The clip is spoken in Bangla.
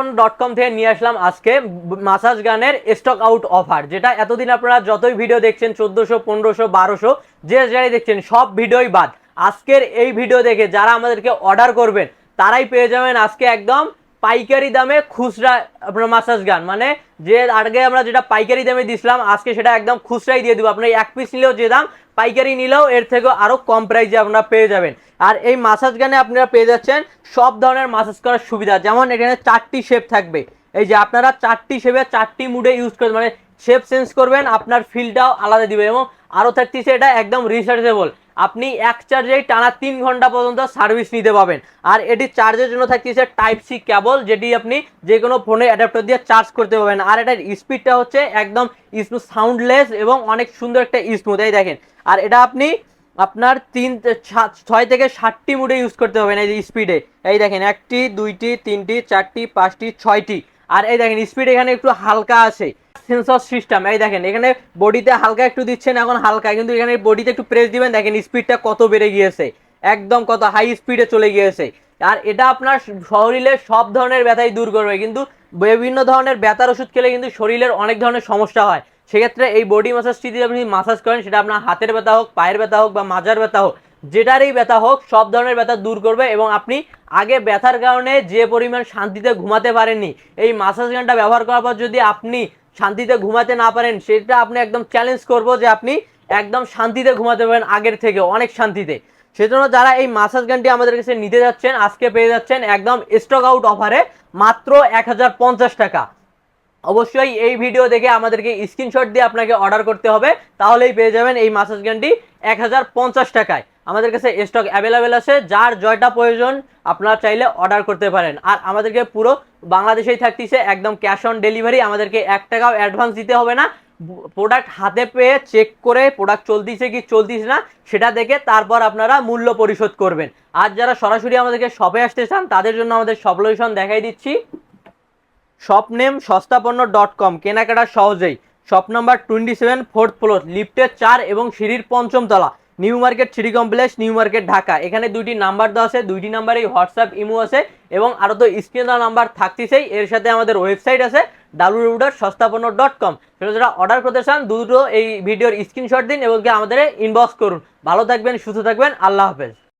সস্তাবন ডট কম থেকে নিয়ে আসলাম আজকে মাসাজ গানের স্টক আউট অফার যেটা এতদিন আপনারা যতই ভিডিও দেখছেন, চোদ্দোশো, পনেরোশো, বারোশো, যে যারাই দেখছেন, সব ভিডিওই বাদ। আজকের এই ভিডিও দেখে যারা আমাদেরকে অর্ডার করবেন, তারাই পেয়ে যাবেন আজকে একদম পাইকারি দামে খুচরা আপনার মাসাজ গান। মানে যে আগে আমরা যেটা পাইকারি দামে দিছিলাম, আজকে সেটা একদম খুচরাই দিয়ে দেবো। আপনার এক পিস নিলেও যে দাম, পাইকারি নিলেও এর থেকেও আরও কম প্রাইসে আপনারা পেয়ে যাবেন। আর এই মাসাজ গানে আপনারা পেয়ে যাচ্ছেন সব ধরনের মাসাজ করার সুবিধা। যেমন এখানে চারটি শেপ থাকবে। এই যে আপনারা চারটি শেপে চারটি মুডে ইউজ করবেন। মানে শেপ চেঞ্জ করবেন, আপনার ফিলটাও আলাদা দিবে এবং আরও থাকতেছে এটা একদম রিচার্জেবল আপনি এক চার্জেই টানা তিন ঘণ্টা পর্যন্ত সার্ভিস নিতে পাবেন আর এটি চার্জের জন্য থাকতেছে টাইপ সি কেবল যেটি আপনি যে কোনো ফোনে অ্যাডাপ্টার দিয়ে চার্জ করতে পারবেন। আর এটার স্পিডটা হচ্ছে একদম স্মুথ সাউন্ডলেস এবং অনেক সুন্দর একটা স্মুথ এই দেখেন। আর এটা আপনি আপনার তিন ছয় থেকে ষাটটি মুডে ইউজ করতে পারবেন এই যে স্পিডে এই দেখেন, একটি, দুইটি, তিনটি, চারটি, পাঁচটি, ছয়টি। আর এই দেখেন স্পিড এখানে একটু হালকা আছে। সেন্সর সিস্টেম এই দেখেন, এখানে বডিতে হালকা একটু দিচ্ছেন, এখন হালকা, কিন্তু এখানে বডিতে একটু প্রেস দিবেন, দেখেন স্পিডটা কত বেড়ে গিয়েছে। একদম কত হাই স্পিডে চলে গিয়েছে। আর এটা আপনার শরীরে সব ধরনের ব্যথাই দূর করবে, কিন্তু বিভিন্ন ধরনের ব্যথার ওষুধ খেলে কিন্তু শরীরের অনেক ধরনের সমস্যা হয়। সেক্ষেত্রে এই বডি ম্যাসাজটি যদি আপনি মাসাজ করেন, সেটা আপনার হাতের ব্যথা হোক, পায়ের ব্যথা হোক বা মাজার ব্যথা হোক, যেটারই ব্যথা হোক, সব ধরনের ব্যথা দূর করবে এবং আপনি আগে ব্যথার কারণে যে পরিমাণ শান্তিতে ঘুমাতে পারেননি, এই মাসাজ গানটা ব্যবহার করার পর যদি আপনি শান্তিতে ঘুমাতে না পারেন, সেটা আপনি একদম চ্যালেঞ্জ করব যে আপনি একদম শান্তিতে ঘুমাতে পারেন আগের থেকে, অনেক শান্তিতে। সেজন্য যারা এই মাসাজ গানটি আমাদের কাছে নিতে যাচ্ছেন, আজকে পেয়ে যাচ্ছেন একদম স্টক আউট অফারে মাত্র এক হাজার পঞ্চাশ টাকা। অবশ্যই এই ভিডিও দেখে আমাদেরকে স্ক্রিনশট দিয়ে আপনাকে অর্ডার করতে হবে, তাহলেই পেয়ে যাবেন এই মাসাজ গানটি এক হাজার পঞ্চাশ টাকায়। আমাদের কাছে স্টক অ্যাভেলেবেল আছে, যার জয়টা প্রয়োজন, আপনারা চাইলে অর্ডার করতে পারেন। আর আমাদেরকে পুরো বাংলাদেশেই থাকতেছে, একদম ক্যাশ অন ডেলিভারি আমাদেরকে এক টাকাও অ্যাডভান্স দিতে হবে না। প্রোডাক্ট হাতে পেয়ে চেক করে প্রোডাক্ট চলতিছে কি চলতিছে না, সেটা দেখে তারপর আপনারা মূল্য পরিশোধ করবেন। আর যারা সরাসরি আমাদেরকে শপে আসতে চান, তাদের জন্য আমাদের শপ লোকেশন দেখাই দিচ্ছি। Shop name Sastapanna dot com কেনাকাটা সহজেই। Shop number twenty seven fourth floor লিফটের চার এবং সিঁড়ির পঞ্চম তলা। New market city complex, new market Dhaka. এখানে দুইটি নাম্বার দেওয়া আছে, দুইটি নাম্বারেই হোয়াটসঅ্যাপ, ইমো আছে এবং আরও তো স্ক্রিন নাম্বার থাকতেছেই। এর সাথে আমাদের ওয়েবসাইট আছে W dot Sastapanna dot com সেটা যারা অর্ডার করতে চান দুটো এই ভিডিওর স্ক্রিনশট দিন এবং আমাদের ইনবক্স করুন। ভালো থাকবেন, সুস্থ থাকবেন, আল্লাহ হাফেজ।